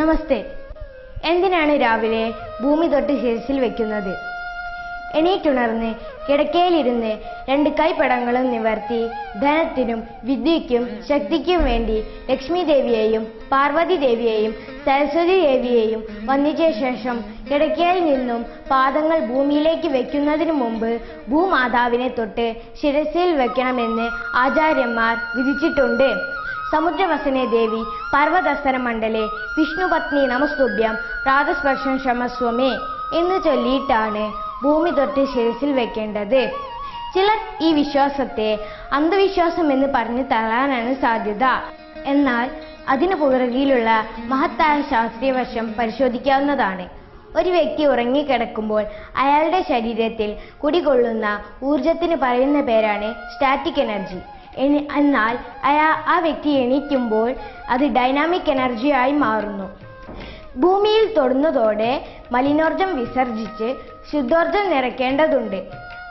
നമസ്തേ. എന്തിനാണ് രാവിലെ ഭൂമി തൊട്ട് ശിരസിൽ വെക്കുന്നത്? എണീറ്റുണർന്ന് കിടക്കയിലിരുന്ന് രണ്ട് കൈപ്പടങ്ങളും നിവർത്തി ധനത്തിനും വിദ്യയ്ക്കും ശക്തിക്കും വേണ്ടി ലക്ഷ്മി ദേവിയെയും പാർവതി ദേവിയെയും സരസ്വതി ദേവിയെയും വന്നിച്ച ശേഷം കിടക്കയിൽ നിന്നും പാദങ്ങൾ ഭൂമിയിലേക്ക് വെക്കുന്നതിനു മുമ്പ് ഭൂമാതാവിനെ തൊട്ട് ശിരസിൽ വെക്കണമെന്ന് ആചാര്യന്മാർ വിധിച്ചിട്ടുണ്ട്. സമുദ്രവസനെ ദേവി പർവതസ്തര മണ്ഡലെ വിഷ്ണുപത്നി നമസ്തുഭ്യം പ്രാതസ്പർശം ക്ഷമസ്വമേ എന്ന് ചൊല്ലിയിട്ടാണ് ഭൂമി തൊട്ട് ശിരസിൽ വെക്കേണ്ടത്. ചിലർ ഈ വിശ്വാസത്തെ അന്ധവിശ്വാസം എന്ന് പറഞ്ഞു തള്ളാനാണ് സാധ്യത. എന്നാൽ അതിനു പുറകിലുള്ള മഹത്തായ ശാസ്ത്രീയ വശം പരിശോധിക്കാവുന്നതാണ്. ഒരു വ്യക്തി ഉറങ്ങിക്കിടക്കുമ്പോൾ അയാളുടെ ശരീരത്തിൽ കുടികൊള്ളുന്ന ഊർജത്തിന് പറയുന്ന പേരാണ് സ്റ്റാറ്റിക് എനർജി. എനി- എന്നാൽ ആ വ്യക്തി എണീക്കുമ്പോൾ അത് ഡൈനാമിക് എനർജിയായി മാറുന്നു. ഭൂമിയിൽ തൊടുന്നതോടെ മലിനോർജം വിസർജിച്ച് ശുദ്ധോർജം നിറയ്ക്കേണ്ടതുണ്ട്.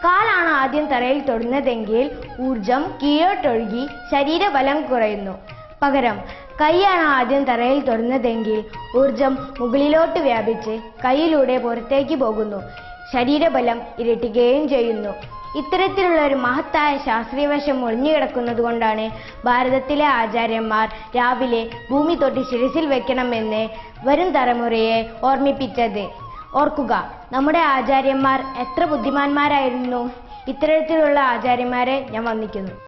കാലാണ് ആദ്യം തറയിൽ തൊടുന്നതെങ്കിൽ ഊർജം കീഴോട്ടൊഴുകി ശരീരബലം കുറയുന്നു. പകരം കൈയാണ് ആദ്യം തറയിൽ തൊടുന്നതെങ്കിൽ ഊർജം മുകളിലോട്ട് വ്യാപിച്ച് കൈയിലൂടെ പുറത്തേക്ക് പോകുന്നു. ശരീരബലം ഇരട്ടിക്കുകയും ചെയ്യുന്നു. ഇത്തരത്തിലുള്ള ഒരു മഹത്തായ ശാസ്ത്രീയവശം ഒഴിഞ്ഞുകിടക്കുന്നത് കൊണ്ടാണ് ഭാരതത്തിലെ ആചാര്യന്മാർ രാവിലെ ഭൂമി തൊട്ട് ശിരസിൽ വെക്കണമെന്ന് വരും തലമുറയെ ഓർമ്മിപ്പിച്ചത്. ഓർക്കുക നമ്മുടെ ആചാര്യന്മാർ എത്ര ബുദ്ധിമാന്മാരായിരുന്നു. ഇത്തരത്തിലുള്ള ആചാര്യന്മാരെ ഞാൻ വന്ദിക്കുന്നു